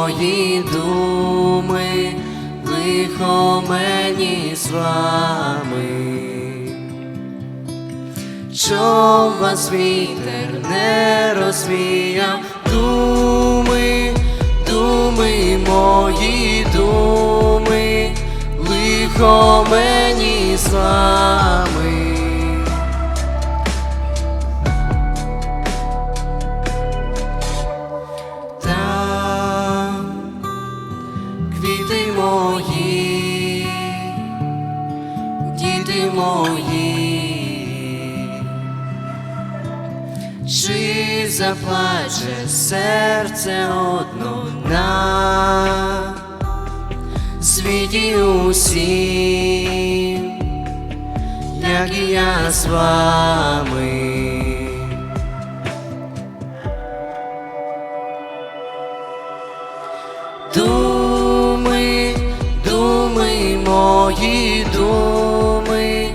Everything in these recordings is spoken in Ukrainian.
мої думи, лихо мені з вами. Щоб вас вітер не розвіяв, думи, думи, мої думи, лихо мені з вами. Чи заплаче серце одно на. Світі усім, як і я з вами. Думи, думи, мої думи,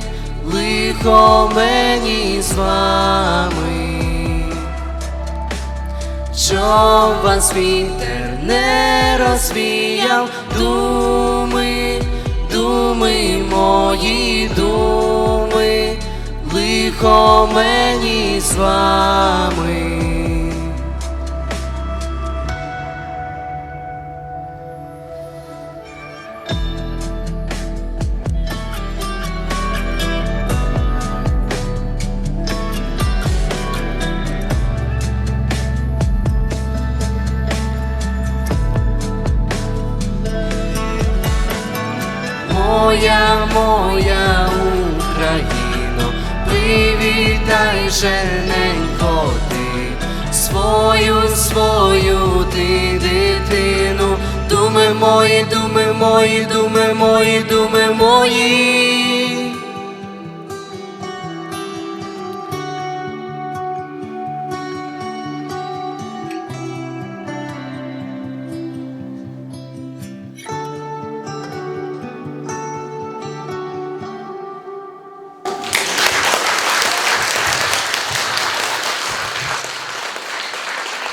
лихо мені з вами, щоб вас вітер не розвіяв, думи, думи, мої думи, лихо мені з вами. Моя, моя Україно, привітай жененько ти, свою, свою ти дитину, думи мої, думи мої, думи мої, думи мої,